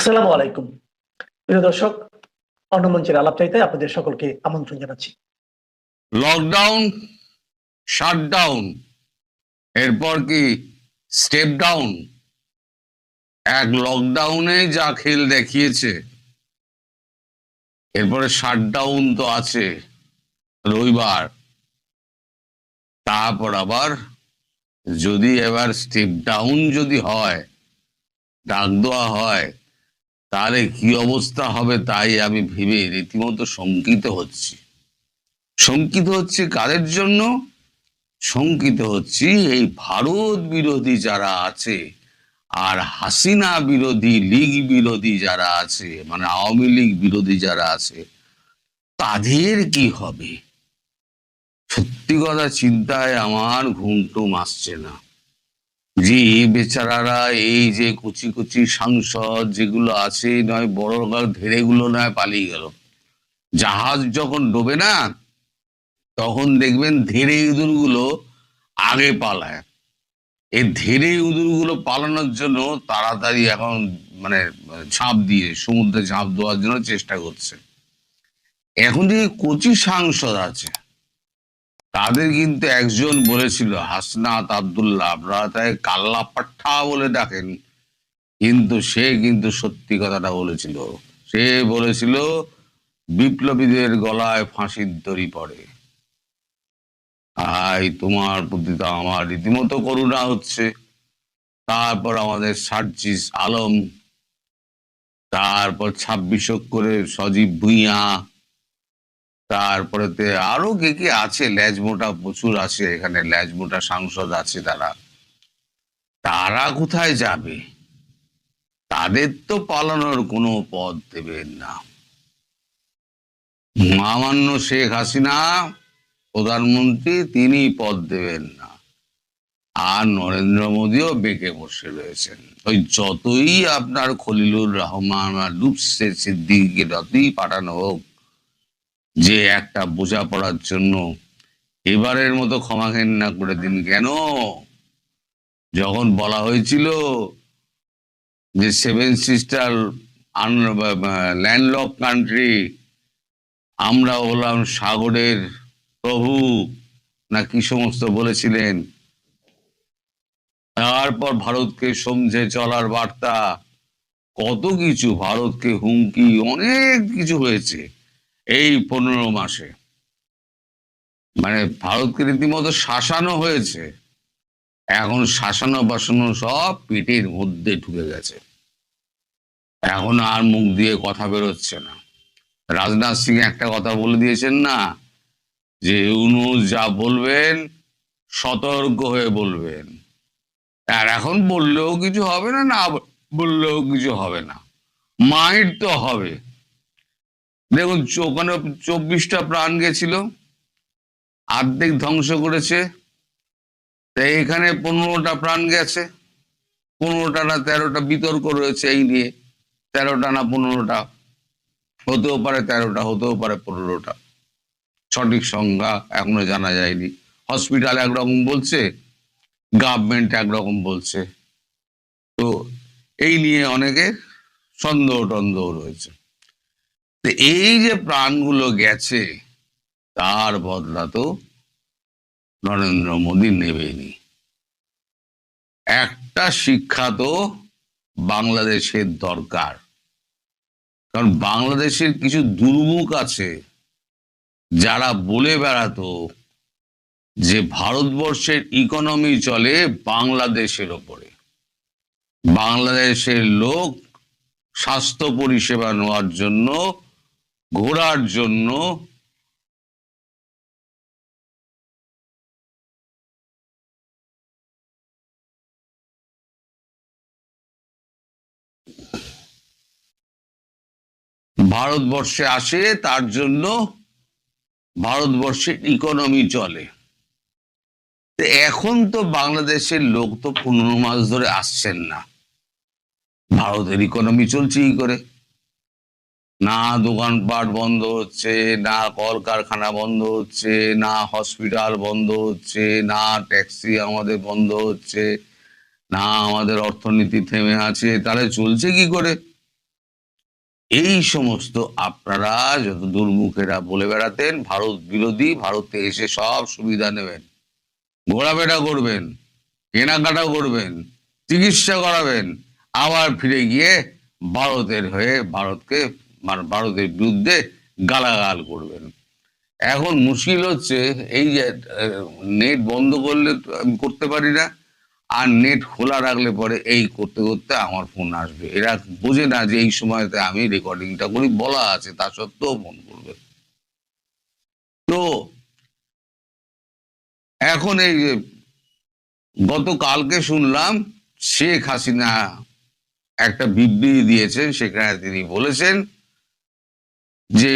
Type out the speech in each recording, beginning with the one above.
আসসালামু আলাইকুম। প্রিয় দর্শক অন্নমঞ্চের চাইতে আপনাদের সকলকে আমন্ত্রণ জানাচ্ছি। লকডাউন শাটডাউন এরপর কি স্টেপ ডাউন এক লকডাউনে যা খেল দেখিয়েছে, এরপরে শাটডাউন তো আছে, রবিবার। তারপর আবার যদি এবার স্টেপ ডাউন যদি হয়, ডাক দেওয়া হয় তাহলে কি অবস্থা হবে তাই আমি ভেবে রীতিমতো শঙ্কিত হচ্ছি। শঙ্কিত হচ্ছে কাদের জন্য? শঙ্কিত হচ্ছি এই ভারত বিরোধী যারা আছে আর হাসিনা বিরোধী, লীগ বিরোধী যারা আছে মানে আওয়ামী লীগ বিরোধী যারা আছে, তাদের কি হবে? সত্যি কথা চিন্তায় আমার ঘুমটুম আসছে না। যে বেচারারা, এই যে কুচি কুচি সাংসদ যেগুলো আছে, নয় বড় ধেড়েগুলো নয় পালিয়ে গেল। জাহাজ যখন ডোবে না, তখন দেখবেন ধীরে ইঁদুরগুলো আগে পালায়। এই ধীরে ইঁদুরগুলো পালানোর জন্য তাড়াতাড়ি এখন মানে ঝাঁপ দিয়ে, সমুদ্রে ঝাঁপ দেওয়ার জন্য চেষ্টা করছে। এখন যে কচি সাংসদ আছে তাদের কিন্তু একজন বলেছিল, হাসনাত আবদুল্লাহ, আপনারা তাই কাল্লা পাঠা বলে ডাকেন। কিন্তু সে কিন্তু সত্যি কথাটা বলেছিল। সে বলেছিল, বিপ্লবীদের গলায় ফাঁসির দড়ি পড়ে। আই, তোমার প্রতি তো আমার রীতিমতো করুণা হচ্ছে। তারপর আমাদের সার্জিস আলম, তারপর ছাব্বিশ করে সজীব ভুইয়া তারপরেতে আরও কে কে আছে? ল্যাজ মোটা প্রচুর আছে এখানে। ল্যাজ মোটা সাংসদ আছে তারা। তারা কোথায় যাবে? তাদের তো পালানোর কোনো পথ দেবেন না। মামান্য শেখ হাসিনা প্রধানমন্ত্রী তিনি পদ দেবেন না। আর নরেন্দ্র মোদীও বেঁকে বসে রয়েছেন। ওই যতই আপনার খলিলুর রহমান আর লুপসে সিদ্দিকে যতই পাঠানো হোক যে একটা বোঝা পড়ার জন্য এবারের মতো ক্ষমা ঘেন্না করে দিন। কেন? যখন বলা হয়েছিল যে সেভেন সিস্টার ল্যান্ডলক কান্ট্রি, আমরা হলাম সাগরের প্রভু, না কি সমস্ত বলেছিলেন? তারপর ভারতকে সমঝে চলার বার্তা, কত কিছু ভারতকে হুমকি, অনেক কিছু হয়েছে। এই পনেরো মাসে। মানে ভারতকে রীতিমতো শাসানো হয়েছে। এখন শাসানো বাসানো সব পেটের মধ্যে ঢুকে গেছে। এখন আর মুখ দিয়ে কথা বেরোচ্ছে না। রাজনাথ সিং একটা কথা বলে দিয়েছেন না, যে ইউনুস যা বলবেন, সতর্ক হয়ে বলবেন। আর এখন বললেও কিছু হবে না না বললেও কিছু হবে না। মাইট তো হবে। দেখুন ওখানে চব্বিশটা প্রাণ গেছিল, আর্ধেক ধ্বংস করেছে। তাই এখানে পনেরোটা প্রাণ গেছে, পনেরোটা না তেরোটা বিতর্ক রয়েছে এই নিয়ে। তেরোটা না পনেরোটা, হতেও পারে তেরোটা, হতেও পারে পনেরোটা। সঠিক সংজ্ঞা এখনও জানা যায়নি। হসপিটাল একরকম বলছে, গভর্নমেন্ট একরকম বলছে। তো এই নিয়ে অনেকে সন্দেহ টন্দেহ রয়েছে। তো এই যে প্রাণগুলো গেছে, তার বদলা তো নরেন্দ্র মোদী নেবেনি একটা শিক্ষা তো বাংলাদেশের দরকার। কারণ বাংলাদেশের কিছু দুর্মুখ আছে, যারা বলে বেড়াতো যে ভারতবর্ষের ইকোনমি চলে বাংলাদেশের ওপরে। বাংলাদেশের লোক স্বাস্থ্য পরিষেবা নেওয়ার জন্য ঘোরার জন্য ভারতবর্ষে আসে, তার জন্য ভারতবর্ষের ইকোনমি চলে। এখন তো বাংলাদেশের লোক তো পনেরো মাস ধরে আসছেন না। ভারতের ইকোনমি চলছে কি করে। না দোকানপাট বন্ধ হচ্ছে, না কলকারখানা বন্ধ হচ্ছে, না হসপিটাল বন্ধ হচ্ছে, না ট্যাক্সি আমাদের বন্ধ হচ্ছে, না আমাদের অর্থনীতি থেমে আছে। তাহলে চলছে কি করে? এই সমস্ত আপনারা যত দুর্মুখেরা বলে বেড়াতেন, ভারত বিরোধী, ভারতে এসে সব সুবিধা নেবেন। ঘোরাফেরা করবেন কেনাকাটা করবেন, চিকিৎসা করাবেন, আবার ফিরে গিয়ে ভারতের হয়ে ভারতকে মানে ভারতের বিরুদ্ধে গালাগাল করবেন। এখন মুশকিল হচ্ছে এই যে নেট বন্ধ করলে আমি করতে পারি না, আর নেট খোলা রাখলে পরে এই করতে করতে আমার ফোন আসবে। এরা বোঝে না যে এই সময়তে আমি রেকর্ডিংটা করি, বলা আছে, তা সত্ত্বেও ফোন করবে। তো এখন এই যে, গতকালকে শুনলাম শেখ হাসিনা একটা বিবৃতি দিয়েছেন, সেখানে তিনি বলেছেন যে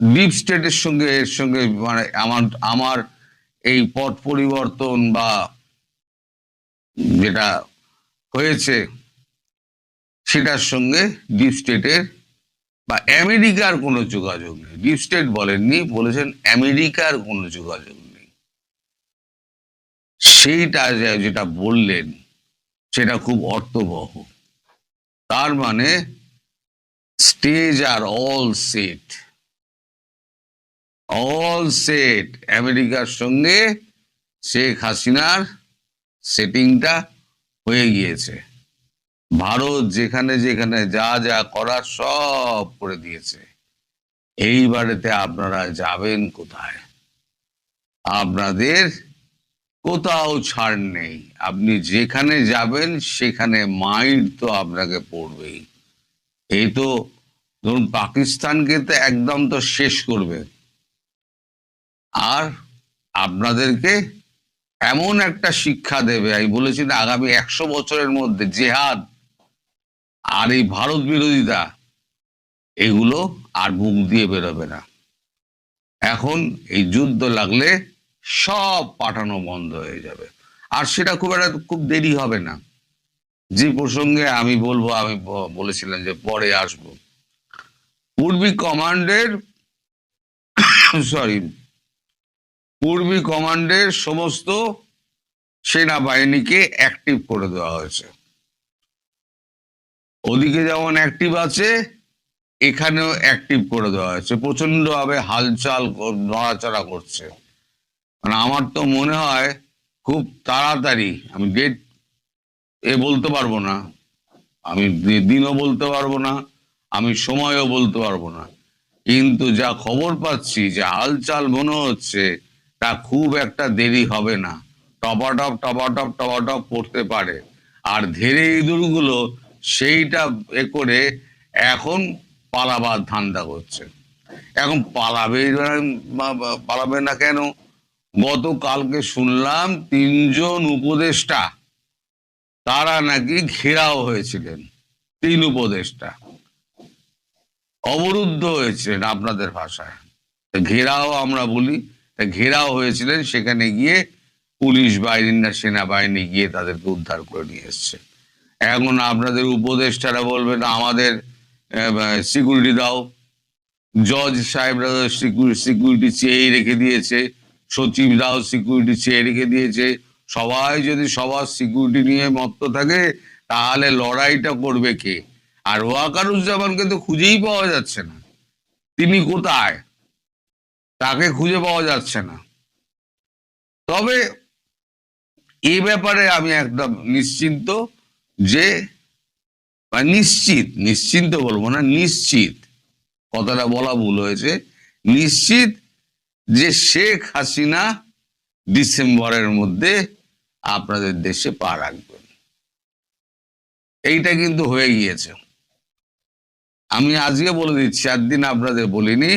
ডিপ স্টেটের সঙ্গে, এর সঙ্গে মানে আমার আমার এই পথ পরিবর্তন বা যেটা হয়েছে, সেটার সঙ্গে ডিপ স্টেটের বা আমেরিকার কোনো যোগাযোগ নেই। ডিপ স্টেট বলেননি, বলেছেন আমেরিকার কোনো যোগাযোগ নেই। সেইটা যেটা বললেন, সেটা খুব অর্থবহ। তার মানে স্টেজ আর অল সেট অল সেট আমেরিকার সঙ্গে শেখ হাসিনার সেটিংটা হয়ে গিয়েছে। ভারত যেখানে যেখানে যা যা করার সব করে দিয়েছে। এইবারেতে আপনারা যাবেন কোথায়? আপনাদের কোথাও ছাড় নেই। আপনি যেখানে যাবেন, সেখানে মাইন্ড তো আপনাকে পড়বেই। এই তো ধরুন পাকিস্তানকে তো একদম তো শেষ করবে। আর আপনাদেরকে এমন একটা শিক্ষা দেবে, আমি বলেছি না আগামী একশো বছরের মধ্যে জেহাদ আর এই ভারত বিরোধিতা, এগুলো আর মুখ দিয়ে বেরোবে না। এখন এই যুদ্ধ লাগলে সব পাঠানো বন্ধ হয়ে যাবে। আর সেটা খুব একটা, খুব দেরি হবে না। যে প্রসঙ্গে আমি বলব, আমি বলেছিলাম যে পরে আসব। পূর্বী কমান্ডের সরি পূর্বী কমান্ডের সমস্ত সেনাবাহিনীকে অ্যাক্টিভ করে দেওয়া হয়েছে। ওদিকে যেমন অ্যাক্টিভ আছে, এখানেও অ্যাক্টিভ করে দেওয়া হয়েছে। প্রচণ্ড ভাবে হালচাল নড়াচড়া করছে। মানে আমার তো মনে হয় খুব তাড়াতাড়ি, আমি ডেট এ বলতে পারব না। আমি দিনও বলতে পারব না, আমি সময়ও বলতে পারব না। কিন্তু যা খবর পাচ্ছি, যে হালচাল মনে হচ্ছে, তা খুব একটা দেরি হবে না। টপাটপ টপাটপ টপাটপ পড়তে পারে। আর ধীরে ইঁদুরগুলো সেইটা এ করে এখন পালাবার ধান্দা করছে। এখন পালাবে পালাবে না কেন? গতকালকে শুনলাম তিনজন উপদেষ্টা তারা নাকি ঘেরাও হয়েছিলেন, তিন উপদেষ্টা। অবরুদ্ধ হয়েছিলেন আপনাদের ভাষায়। ঘেরাও আমরা বলি ঘেরাও হয়েছিলেন, সেখানে গিয়ে পুলিশ বাহিনী না সেনাবাহিনী গিয়ে তাদেরকে উদ্ধার করে নিয়ে এসছে। এখন আপনাদের উপদেষ্টারা বলবেন, আমাদের সিকিউরিটি দাও। জজ সাহেবরা সিকিউরিটি চেয়ে রেখে দিয়েছে সচিব দাও সিকিউরিটি চেয়ে রেখে দিয়েছে। সবাই যদি সবার সিকিউরিটি নিয়ে মত্ত থাকে, তাহলে লড়াইটা করবে কে? আর ওয়াকারুজ্জামানকে তো খুঁজেই পাওয়া যাচ্ছে না। তিনি কোথায়? তাকে খুঁজে পাওয়া যাচ্ছে না। তবে এ ব্যাপারে আমি একদম নিশ্চিন্ত যে নিশ্চিত, নিশ্চিন্ত বলব না, নিশ্চিত, কথাটা বলা ভুল হয়েছে, নিশ্চিত যে শেখ হাসিনা ডিসেম্বরের মধ্যে আপনাদের দেশে পা রাখবেন। এইটা কিন্তু হয়ে গিয়েছে। আমি আজকে বলে দিচ্ছি একদিন আপনাদের বলিনি,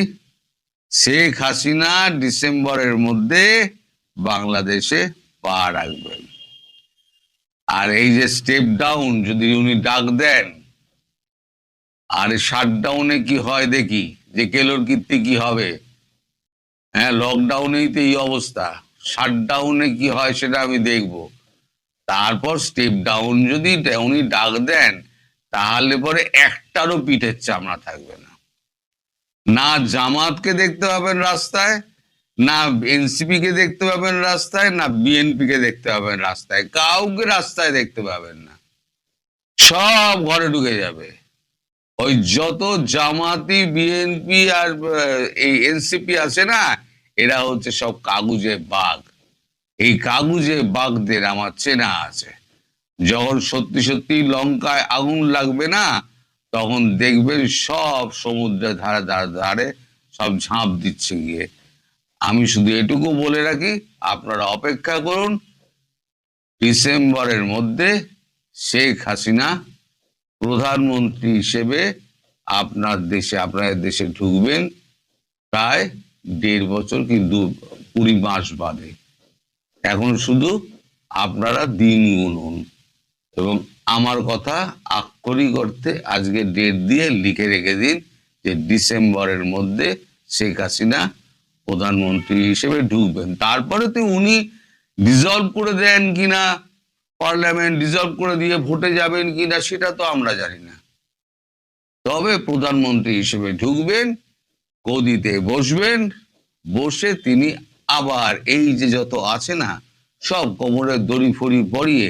শেখ হাসিনা ডিসেম্বরের মধ্যে বাংলাদেশে পা রাখবেন। আর এই যে স্টেপ ডাউন যদি উনি ডাক দেন, আর শাটডাউনে কি হয় দেখি, যে কেলোর কীর্তি কি হবে? হ্যাঁ লকডাউনেই তো এই অবস্থা। শাটডাউনে কি হয় সেটা আমি দেখব। তারপর স্টেপ ডাউন যদি উনি ডাক দেন, তাহলে পরে একটারও পিঠের চামড়া থাকবে না। না জামাতকে দেখতে পাবেন রাস্তায়, না এনসিপি কে দেখতে পাবেন রাস্তায়, না বিএনপি কে দেখতে পাবেন রাস্তায়। কাউকে রাস্তায় দেখতে পাবেন না। সব ঘরে ঢুকে যাবে। ওই যত জামাতি, বিএনপি আর এই এনসিপি আছে না এরা হচ্ছে সব কাগুজে বাঘ। এই কাগুজে বাঘদের আমার চেনা আছে। যখন সত্যি সত্যি লঙ্কায় আগুন লাগবে না, তখন দেখবেন সব সমুদ্রের ধারে ধারে ধারে সব ঝাঁপ দিচ্ছে গিয়ে। আমি শুধু এটুকু বলে রাখি, আপনারা অপেক্ষা করুন, ডিসেম্বরের মধ্যে শেখ হাসিনা প্রধানমন্ত্রী হিসেবে আপনার দেশে, আপনাদের দেশে ঢুকবেন। প্রায় দেড় বছর কি দু কুড়ি মাস বাদে। এখন শুধু আপনারা দিন গুনুন এবং আমার কথা আক্ষরিক অর্থে আজকে ডেট দিয়ে লিখে রেখে দিন যে ডিসেম্বরের মধ্যে শেখ হাসিনা প্রধানমন্ত্রী হিসেবে ঢুকবেন। তারপরে তো উনি ডিজলভ করে দেন কিনা পার্লামেন্ট ডিজলভ করে দিয়ে ভোটে যাবেন কিনা, সেটা তো আমরা জানি না। তবে প্রধানমন্ত্রী হিসেবে ঢুকবেন গদিতে বসবেন, বসে তিনি আবার এই যে যত আছে না, সব কোমরের দড়ি ফড়ি পরিয়ে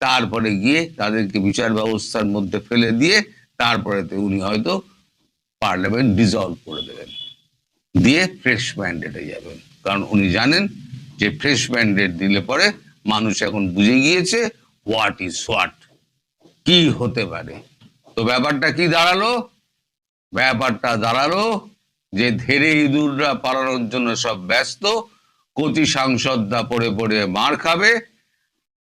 তারপরে গিয়ে তাদেরকে বিচার ব্যবস্থার মধ্যে ফেলে দিয়ে তারপরে উনি হয়তো পার্লামেন্ট ডিজলভ করে দেবেন। দিয়ে ফ্রেশ ম্যান্ডেটে যাবেন। কারণ উনি জানেন যে ফ্রেশ ম্যান্ডেট দিলে পরে মানুষ এখন বুঝে গিয়েছে হোয়াট ইজ হোয়াট কি হতে পারে। তো ব্যাপারটা কি দাঁড়াল? ব্যাপারটা দাঁড়াল যে ধেরে ইঁদুররা পালানোর জন্য সব ব্যস্ত কচি সাংসদরা পড়ে পড়ে মার খাবে।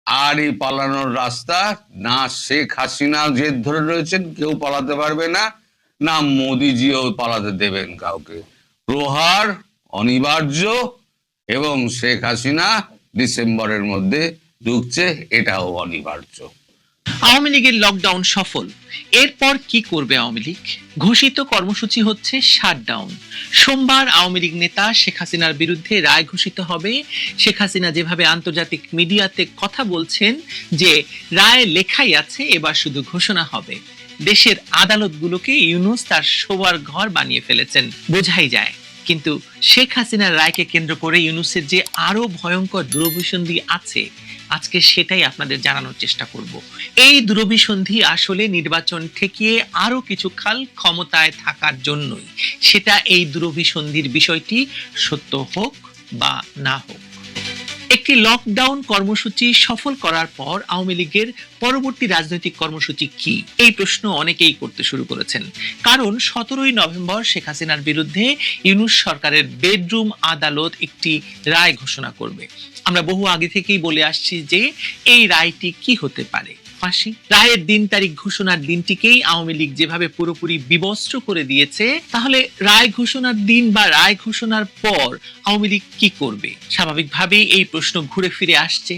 আর এই পালানোর রাস্তা না শেখ হাসিনা জেদ ধরে রয়েছেন, কেউ পালাতে পারবে না না মোদিজিও পালাতে দেবেন কাউকে। প্রহার অনিবার্য এবং শেখ হাসিনা ডিসেম্বরের মধ্যে ঢুকছে, এটাও অনিবার্য। আওয়ামী লীগের লকডাউন সফল। এরপর কি করবে আওয়ামী লীগ? ঘোষিত কর্মসূচি হচ্ছে শাটডাউন সোমবার আওয়ামী লীগ নেতা শেখ হাসিনার বিরুদ্ধে রায় ঘোষিত হবে। শেখ হাসিনা যেভাবে আন্তর্জাতিক মিডিয়াতে কথা বলছেন যে রায় লেখাই আছে, এবার শুধু ঘোষণা হবে। দেশের আদালতগুলোকে ইউনুস তার শোবার ঘর বানিয়ে ফেলেছেন। বোঝাই যায়। কিন্তু শেখ হাসিনার রায়কে কেন্দ্র করে ইউনুসের যে আরও ভয়ঙ্কর দুরভিসন্ধি আছে, আজকে সেটাই আপনাদের জানানোর চেষ্টা করব। এই দুরভিসন্ধি আসলে নির্বাচন ঠেকিয়ে আরও কিছু খাল ক্ষমতায় থাকার জন্যই। সেটা এই দুরভিসন্ধির বিষয়টি সত্য হোক বা না হোক। একটি লকডাউন কর্মসূচি সফল করার পর আওয়ামী লীগের পরবর্তী রাজনৈতিক কর্মসূচি কি? এই প্রশ্ন অনেকেই করতে শুরু করেছেন। কারণ সতেরোই নভেম্বর শেখ হাসিনার বিরুদ্ধে ইউনুস সরকারের বেডরুম আদালত একটি রায় ঘোষণা করবে। আমরা বহু আগে থেকেই বলে আসছি যে এই রায়টি কি হতে পারে? ফাঁসি। রায়ের দিন তারিখ ঘোষণার দিনটিকেই আওয়ামী লীগ যেভাবে পুরোপুরি বিবস্ত্র করে দিয়েছে, তাহলে রায় ঘোষণার দিন বা রায় ঘোষণার পর আওয়ামী লীগ কি করবে? স্বাভাবিকভাবেই এই প্রশ্ন ঘুরে ফিরে আসছে।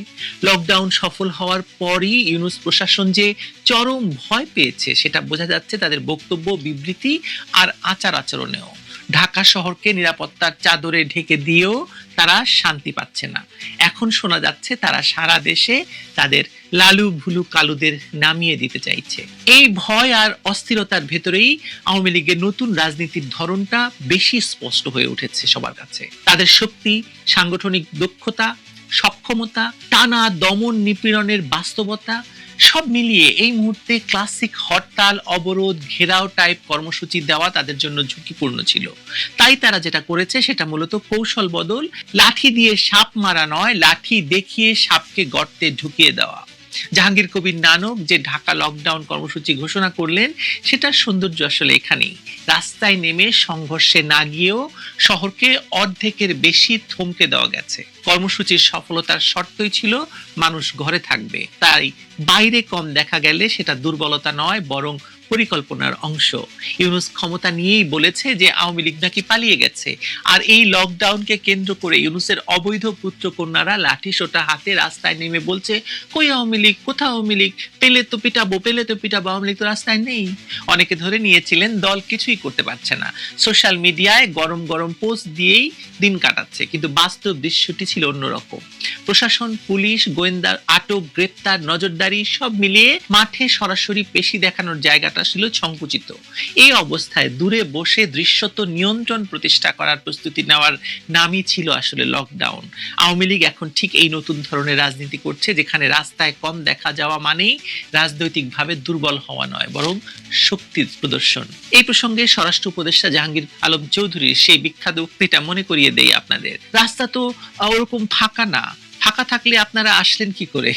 লকডাউন সফল হওয়ার পরই ইউনুস প্রশাসন যে চরম ভয় পেয়েছে, সেটা বোঝা যাচ্ছে তাদের বক্তব্য, বিবৃতি আর আচার আচরণেও ঢাকা শহরকে নিরাপত্তার চাদরে ঢেকে দিয়েও তারা শান্তি পাচ্ছে না। এখন শোনা যাচ্ছে তারা সারা দেশে তাদের লালু ভুলু কালুদের নামিয়ে দিতে চাইছে। এই ভয় আর অস্থিরতার ভেতরেই আওয়ামী লীগের নতুন রাজনীতির ধরনটা বেশি স্পষ্ট হয়ে উঠেছে সবার কাছে। তাদের শক্তি, সাংগঠনিক দক্ষতা, সক্ষমতা, টানা দমন নিপীড়নের বাস্তবতা সব মিলিয়ে এই মুহূর্তে ক্লাসিক হরতাল, অবরোধ, ঘেরাও টাইপ কর্মসূচি দেওয়া তাদের জন্য ঝুঁকিপূর্ণ ছিল। তাই তারা যেটা করেছে সেটা মূলত কৌশল বদল, লাঠি দিয়ে সাপ মারা নয়, লাঠি দেখিয়ে সাপকে গর্তে ঢুকিয়ে দেওয়া। জাহাঙ্গীর কবির নানক যে ঢাকা লকডাউন কর্মসূচি ঘোষণা করলেন, সেটার সৌন্দর্য আসলে এখানেই। রাস্তায় নেমে সংঘর্ষে না গিয়েও শহরকে অর্ধেকের বেশি থমকে দেওয়া গেছে। কর্মসূচির সফলতার শর্তই ছিল, মানুষ ঘরে থাকবে। তাই বাইরে কম দেখা গেলে সেটা দুর্বলতা নয়, বরং পরিকল্পনার অংশ। ইউনুস ক্ষমতা নিয়েই বলেছে যে আওয়ামী লীগ নাকি পালিয়ে গেছে। আর এই লকডাউনকে কেন্দ্র করে ইউনুসের অবৈধ পুত্র কন্যারা লাঠি সোটা হাতে রাস্তায় নেমে বলছে, কই আওয়ামী লীগ? কোথাও আওয়ামী লীগ? পেলে তো পিটাবো, পেলে তো পিটাবো, আওয়ামী লীগ তো রাস্তায় নেই। অনেকে ধরে নিয়েছিলেন, দল কিছুই করতে পারছে না। সোশ্যাল মিডিয়ায় গরম গরম পোস্ট দিয়েই দিন কাটাচ্ছে, কিন্তু বাস্তব দৃশ্যটি ছিল অন্যরকম। প্রশাসন, পুলিশ, গোয়েন্দার আটক, গ্রেপ্তার, নজরদারি সব মিলিয়ে মাঠে সরাসরি পেশি দেখানোর জায়গাটা রাস্তা ছিল সংকুচিত। এই অবস্থায় দূরে বসে দৃশ্যত নিয়ন্ত্রণ প্রতিষ্ঠা করার প্রস্তুতি নেওয়ার নামই ছিল আসলে লকডাউন আওয়ামী লীগ এখন ঠিক এই নতুন ধরনের রাজনীতি করছে, যেখানে রাস্তায় কম দেখা যাওয়া মানেই রাজনৈতিকভাবে দুর্বল হওয়া নয়, বরং শক্তির প্রদর্শন। এই প্রসঙ্গে স্বরাষ্ট্র উপদেষ্টা জাহাঙ্গীর আলম চৌধুরীর সেই বিখ্যাত উক্তিটা মনে করিয়ে দেই আপনাদের। রাস্তা তো ওরকম ফাঁকা না, ফাঁকা থাকলে আপনারা আসলেন কি করে?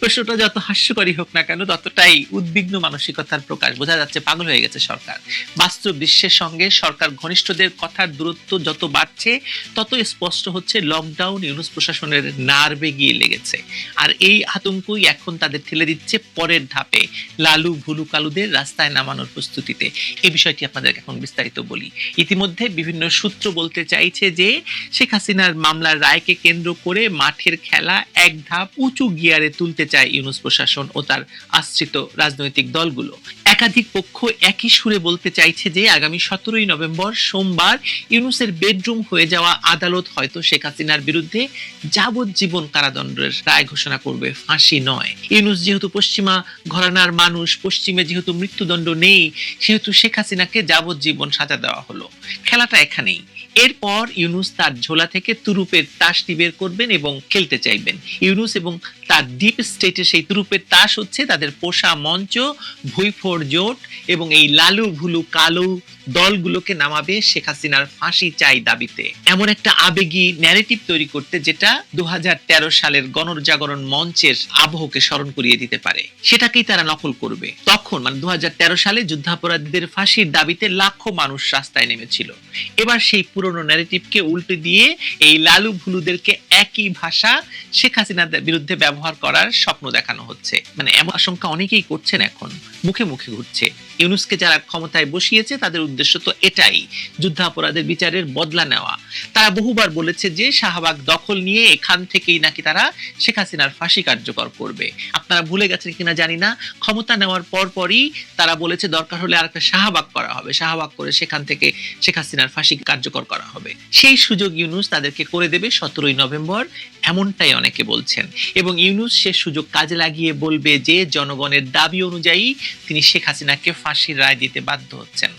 প্রশ্নটা যত হাস্যকরী হোক না কেন, ততটাই উদ্বিগ্ন মানসিকতার প্রকাশ। বোঝা যাচ্ছে পাগল হয়ে গেছে সরকার। বাস্তব বিশ্বের সঙ্গে সরকার ঘনিষ্ঠদের কথার দূরত্ব যত বাড়ছে তত স্পষ্ট হচ্ছে লকডাউন ইউনুস প্রশাসনের নার্ভে গিয়ে লেগেছে। আর এই আতঙ্কই এখন তাদের ঠেলে দিচ্ছে পরের ধাপে, লালু ভুলু কালুদের রাস্তায় নামানোর প্রস্তুতিতে। এই বিষয়টি আপনাদের এখন বিস্তারিত বলি। ইতিমধ্যে বিভিন্ন সূত্র বলতে চাইছে যে, শেখ হাসিনার মামলার রায়কে কেন্দ্র করে মাঠের খেলা এক ধাপ উঁচু গিয়ারে তুলতে চায় ইউনুস প্রশাসন ও তার আশ্রিত রাজনৈতিক দলগুলো। একাধিক পক্ষ একই সুরে বলতে চাইছে যে, আগামী সতেরোই নভেম্বর সোমবার ইউনুসের বেডরুম হয়ে যাওয়া আদালত হয়তো শেখ হাসিনার বিরুদ্ধে যাবজ্জীবন কারাদণ্ডের রায় ঘোষণা করবে। ফাঁসি নয়। ইউনুস যেহেতু পশ্চিমা ঘরানার মানুষ, পশ্চিমে যেহেতু মৃত্যুদণ্ড নেই, সেহেতু শেখ হাসিনাকে যাবজ্জীবন সাজা দেওয়া হলো। খেলাটা এখানেই। এরপর ইউনুস তার ঝোলা থেকে তুরুপের তাসটি বের করবেন এবং খেলতে চাইবেন। ইউনুস এবং তার ডিপ স্টেটে সেই তুরুপের তাস হচ্ছে তাদের পোষা মঞ্চ ভুইফোর জোট এবং এই লালু ভুলু কালু দলগুলোকে নামাবে শেখ হাসিনার ফাঁসি চাই দাবিতে। এমন একটা আবেগী ন্যারেটিভ তৈরি করতে যেটা দু সালের গণজাগরণ মঞ্চের আবহকে স্মরণ করিয়ে দিতে পারে। সেটাকেই তারা নকল করবে। তখন মানে দু সালে যুদ্ধাপরাধীদের ফাঁসির দাবিতে লাখো মানুষ রাস্তায় নেমেছিল। এবার সেই পুরনো ন্যারেটিভকে উল্টে দিয়ে এই লালু ভুলুদেরকে একই ভাষা শেখ হাসিনার বিরুদ্ধে ব্যবহার করার স্বপ্ন দেখানো হচ্ছে। মানে এমন আশঙ্কা অনেকেই করছেন এখন। মুখে মুখে ঘুরছে। ইউনুসকে যারা ক্ষমতায় বসিয়েছে, তাদের উদ্দেশ্য তো এটাই, যুদ্ধাপরাধের বিচারের বদলা নেওয়া। তারা বহুবার বলেছে যে শাহবাগ দখল নিয়ে এখান থেকেই নাকি তারা শেখ হাসিনার ফাঁসি কার্যকর করবে। আপনারা ভুলে গেছেন কিনা জানি না, ক্ষমতা নেওয়ার পর পরই তারা বলেছে দরকার হলে আর একটা শাহবাগ করা হবে, শাহবাগ করে সেখান থেকে শেখ হাসিনার ফাঁসি কার্যকর করা হবে। সেই সুযোগ ইউনুস তাদেরকে করে দেবে সতেরোই নভেম্বর, এমনটাই অনেকে বলছেন। এবং ইউনুস সে সুযোগ কাজে লাগিয়ে বলবে যে জনগণের দাবি অনুযায়ী তিনি শেখ হাসিনাকে ফাঁসির রায় দিতে বাধ্য হচ্ছেন।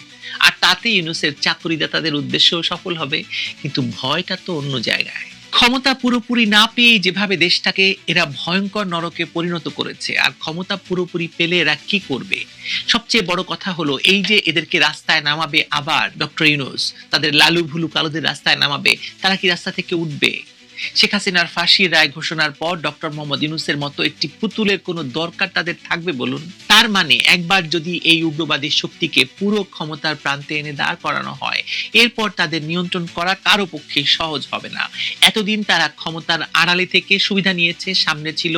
আর তাতে ইউনুসের চাকরিদাতাদের উদ্দেশ্য সফল হবে, কিন্তু ভয়টা তো অন্য জায়গায়। ক্ষমতা পুরোপুরি না পেয়ে যেভাবে দেশটাকে এরা ভয়ঙ্কর নরকে পরিণত করেছে, আর ক্ষমতা পুরোপুরি পেলে এরা কি করবে? সবচেয়ে বড় কথা হলো, এই যে এদেরকে রাস্তায় নামাবে আবার ডক্টর ইউনুস, তাদের লালু ভুলু কালোদের রাস্তায় নামাবে, তারা কি রাস্তা থেকে উঠবে? শেখ হাসিনার ফাঁসির রায় ঘোষণার পর ডক্টর মোহাম্মদ ইউনুসের মতো একটি পুতুলের কোনো দরকার তাদের থাকবে বলুন? তার মানে একবার যদি এই উগ্রবাদী শক্তিকে পুরো ক্ষমতার প্রান্তে এনে দাঁড় করানো হয়, এরপর তাদের নিয়ন্ত্রণ করা কারও পক্ষে সহজ হবে না। এতদিন তারা ক্ষমতার আড়ালে থেকে সুবিধা নিয়েছে, সামনে ছিল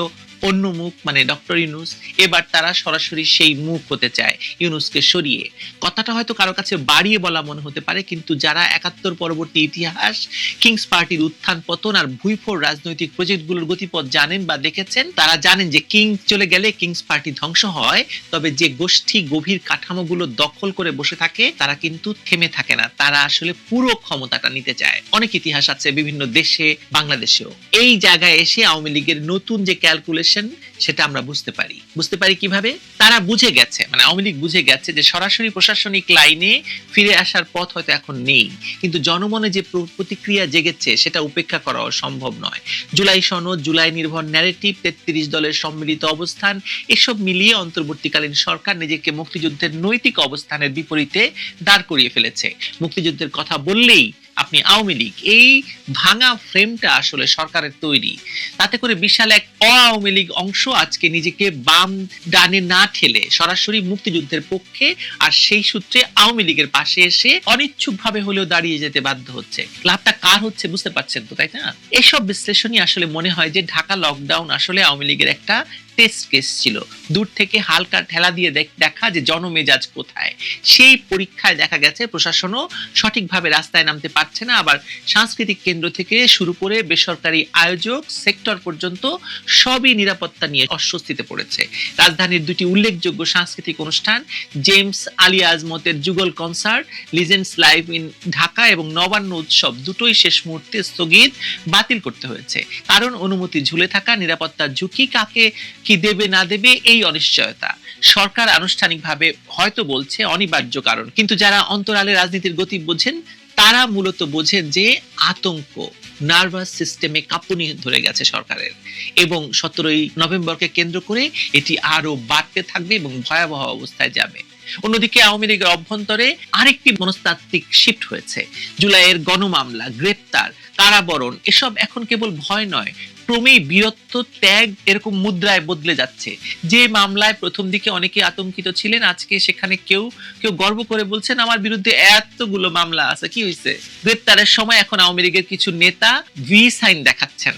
অন্য মুখ মানে ডক্টর ইউনুস, এবার তারা সরাসরি সেই মুখ হতে চায়, ইউনুসকে সরিয়ে। কথাটা হয়তো কারও কাছে বাড়িয়ে বলা মনে হতে পারে, কিন্তু যারা একাত্তর পরবর্তী ইতিহাস, কিংস পার্টির উত্থান, পতন আর ভুইফোর রাজনৈতিক প্রজেক্টগুলোর গতিপথ জানেন বা দেখেছেন, তারা জানেন যে কিং চলে গেলে কিংস পার্টি ধ্বংস হয়, তবে যে গোষ্ঠী গভীর কাঠামোগুলো দখল করে বসে থাকে, তারা কিন্তু থেমে থাকে না। তারা আসলে পুরো ক্ষমতাটা নিতে চায়। অনেক ইতিহাস আছে বিভিন্ন দেশে, বাংলাদেশেও। এই জায়গায় এসে আওয়ামী লীগের নতুন যে ক্যালকুলেশন সেটা আমরা বুঝতে পারি। বুঝতে পারি কীভাবে? তারা বুঝে গেছে মানে আওয়ামী লীগ বুঝে গেছে যে সরাসরি প্রশাসনিক লাইনে ফিরে আসার পথ হয়তো এখন নেই। কিন্তু জনমনে যে প্রতিক্রিয়া জেগেছে, সেটা উপেক্ষা করাও সম্ভব নয়। জুলাই সনদ, জুলাই নির্ভর ন্যারেটিভ তেত্রিশ দলের সম্মিলিত অবস্থান, এসব মিলিয়ে অন্তর্বর্তীকালীন সরকার নিজেকে মুক্তিযুদ্ধের নৈতিক অবস্থানের বিপরীতে দাঁড় করিয়ে ফেলেছে। মুক্তিযুদ্ধের কথা বললেই আপনি আওয়ামী লীগ, এই ভাঙা ফ্রেমটা আসলে সরকারের তৈরি। তাতে করে বিশাল এক আওয়ামী লীগ অংশ আজকে নিজেকে বাম ডানে না ঠেলে সরাসরি মুক্তিযুদ্ধের পক্ষে আর সেই সূত্রে আওয়ামী লীগের পাশে এসে অনিচ্ছুক ভাবে হলেও দাঁড়িয়ে যেতে বাধ্য হচ্ছে। লাভটা কার হচ্ছে বুঝতে পারছেন তো, তাই না? এসব বিশ্লেষণই আসলে মনে হয় যে ঢাকা লকডাউন আসলে আওয়ামী লীগের একটা টেস্ট কেস ছিল। দূর থেকে হালকা ঠেলা দিয়ে দেখা যে জনমেজাজ কোথায়। সেই পরীক্ষায় দেখা গেছে প্রশাসনও সঠিকভাবে রাস্তায় নামতে পারছে না। আবার সাংস্কৃতিক কেন্দ্র থেকে শুরু করে বেসরকারি আয়োজক সেক্টর পর্যন্ত সবই নিরাপত্তা নিয়ে অস্বস্তিতে পড়েছে। রাজধানীর দুটি উল্লেখযোগ্য সাংস্কৃতিক অনুষ্ঠান, জেমস আলী আজমতের যুগল concert, legends live in Dhaka এবং নবান্ন উৎসব দুটোই শেষ মুহূর্তে স্থগিত বাতিল করতে হয়েছে। কারণ অনুমতি ঝুলে থাকা নিরাপত্তার ঝুঁকি কাকে কি দেবে, না দেবে, এই অনিশ্চয়তা। সরকার আনুষ্ঠানিকভাবে হয়তো বলছে অনিবার্য কারণ। কিন্তু যারা অন্তরালে রাজনীতির গতি বোঝেন, তারা মূলত বোঝেন যে আতঙ্ক, নার্ভাস সিস্টেমে কাঁপুনি ধরে গেছে সরকারের। এবং সতেরোই নভেম্বরকে কেন্দ্র করে এটি আরও বাড়তে থাকবে এবং ভয়াবহ অবস্থায় যাবে। অন্যদিকে আওয়ামী লীগের অভ্যন্তরে আরেকটি মনস্তাত্ত্বিক শিফট হয়েছে। জুলাইয়ের গণমামলা, গ্রেপ্তার, কারাবরণ, এসব এখন কেবল ভয় নয়, ক্রমেই বীরত্ব, ত্যাগ এরকম মুদ্রায় বদলে যাচ্ছে। যে মামলায় প্রথম দিকে অনেকে আতঙ্কিত ছিলেন, আজকে সেখানে কেউ কেউ গর্ব করে বলছেন, আমার বিরুদ্ধে এতগুলো মামলা আছে, কি হয়েছে গ্রেপ্তারের সময় এখন আওয়ামী লীগের কিছু নেতা ভি সাইন দেখাচ্ছেন।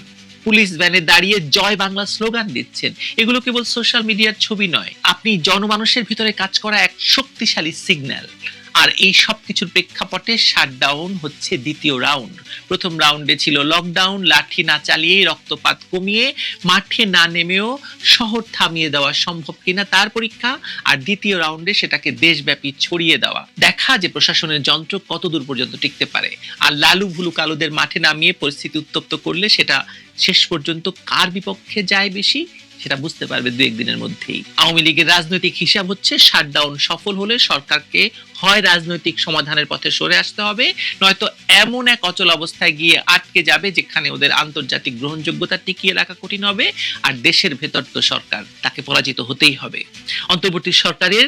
পুলিশ ভ্যানে দাঁড়িয়ে জয় বাংলা স্লোগান দিচ্ছেন। এগুলো কেবল সোশ্যাল মিডিয়ার ছবি নয়, আপনি জনমানুষের ভিতরে কাজ করা এক শক্তিশালী সিগন্যাল আর এই সবকিছুর প্রেক্ষাপটে শাটডাউন হচ্ছে দ্বিতীয় রাউন্ড। প্রথম রাউন্ডে ছিল লকডাউন, লাঠি না চালিয়েই রক্তপাত কমিয়ে মাঠে না নেমেও শহর থামিয়ে দেওয়া সম্ভব কিনা তার পরীক্ষা আর দ্বিতীয় রাউন্ডে সেটাকে দেশব্যাপী ছড়িয়ে দেওয়া। দেখা যে প্রশাসনের যন্ত্র কত দূর পর্যন্ত টিকতে পারে। আর লালু ভুলু কালুদের মাঠে নামিয়ে পরিস্থিতি উত্তপ্ত করলে সেটা শেষ পর্যন্ত কার বিপক্ষে যায় বেশি, সেটা বুঝতে পারবে দু একদিনের মধ্যেই। আওয়ামী লীগের রাজনৈতিক হিসাব হচ্ছে শাটডাউন সফল হলে সরকারকে হয় রাজনৈতিক সমাধানের পথে সরে আসতে হবে, নয়তো এমন এক অচল অবস্থায় গিয়ে আটকে যাবে যেখানে ওদের আন্তর্জাতিক গ্রহণযোগ্যতা টিকিয়ে রাখা কঠিন হবে আর দেশের ভেতর তো সরকার, তাকে পরাজিত হতেই হবে। অন্তর্বর্তী সরকারের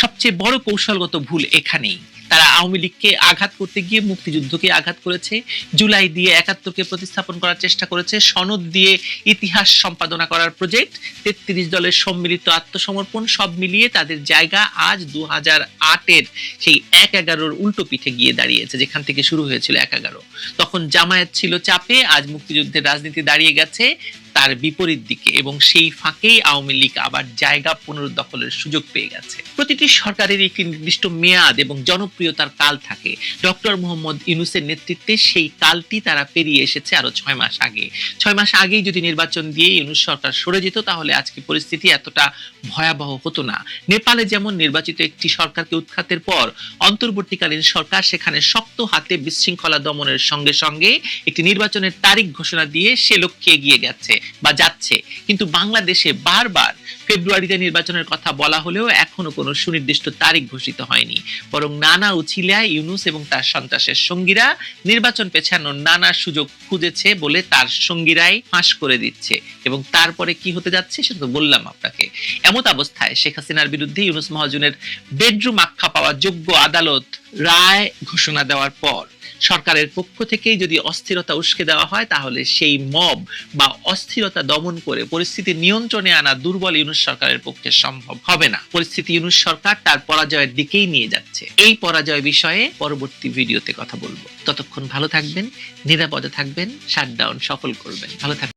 সবচেয়ে বড় কৌশলগত ভুল এখানেই। তারা আওয়ামী লীগকে আঘাত করতে গিয়ে মুক্তিযুদ্ধকে আঘাত করেছে, জুলাই দিয়ে একাত্তরকে প্রতিস্থাপন করার চেষ্টা করেছে, সনদ দিয়ে ইতিহাস সম্পাদনা করার প্রজেক্ট, তেত্রিশ দলের সম্মিলিত আত্মসমর্পণ সব মিলিয়ে তাদের জায়গা আজ দু হাজার আটের সেই এক এগারোর উল্টো পিঠে গিয়ে দাঁড়িয়েছে, যেখান থেকে শুরু হয়েছিল এক এগারো। তখন জামায়াত ছিল চাপে, আজ মুক্তিযুদ্ধের রাজনীতি দাঁড়িয়ে গেছে। তার বিপরীত দিকে এবং সেই ফাঁকেই আওয়ামী লীগ আবার জায়গা পুনরুদ্দখলের সুযোগ পেয়ে গেছে। প্রতিটি সরকারের একটি নির্দিষ্ট মেয়াদ এবং জনপ্রিয়তার কাল থাকে। ডক্টর মোহাম্মদ ইউনুসের নেতৃত্বে সেই কালটি তারা পেরিয়ে এসেছে আরও ছয় মাস আগে। ছয় মাস আগেই যদি নির্বাচন দিয়ে ইউনুস সরকার সরে যেত, তাহলে আজকে পরিস্থিতি এতটা ভয়াবহ হতো না। নেপালে যেমন নির্বাচিত একটি সরকারকে উৎখাতের পর, অন্তর্বর্তীকালীন সরকার সেখানে শক্ত হাতে বিশৃঙ্খলা দমনের সঙ্গে সঙ্গে একটি নির্বাচনের তারিখ ঘোষণা দিয়ে সে লক্ষ্যে এগিয়ে গেছে। বা যাচ্ছে। কিন্তু বাংলাদেশে বারবার ফেব্রুয়ারিতে নির্বাচনের কথা বলা হলেও এখনও কোনো সুনির্দিষ্ট তারিখ ঘোষিত হয়নি। বরং নানা উছিলায় ইউনুস এবং তার সন্ত্রাসের সঙ্গীরা নির্বাচন পেছানোর নানা সুযোগ খুঁজেছে বলে তার সঙ্গীরাই ফাঁস করে দিচ্ছে। এবং তারপরে কি হতে যাচ্ছে সেটা তো বললাম আপনাকে। এমত অবস্থায় শেখ হাসিনার বিরুদ্ধে ইউনুস মহাজনের বেডরুম আখ্যা পাওয়া যোগ্য আদালত রায় ঘোষণা দেওয়ার পর সরকারের পক্ষ থেকেই যদি অস্থিরতা উস্কে দেওয়া হয়, তাহলে সেই মব বা অস্থিরতা দমন করে পরিস্থিতি নিয়ন্ত্রণে আনা দুর্বল ইউনুস সরকারের পক্ষে সম্ভব হবে না। পরিস্থিতি ইউনুস সরকার তার পরাজয়ের দিকেই নিয়ে যাচ্ছে। এই পরাজয় বিষয়ে পরবর্তী ভিডিওতে কথা বলব। ততক্ষণ ভালো থাকবেন, নিরাপদে থাকবেন শাটডাউন সফল করবেন। ভালো থাকবেন।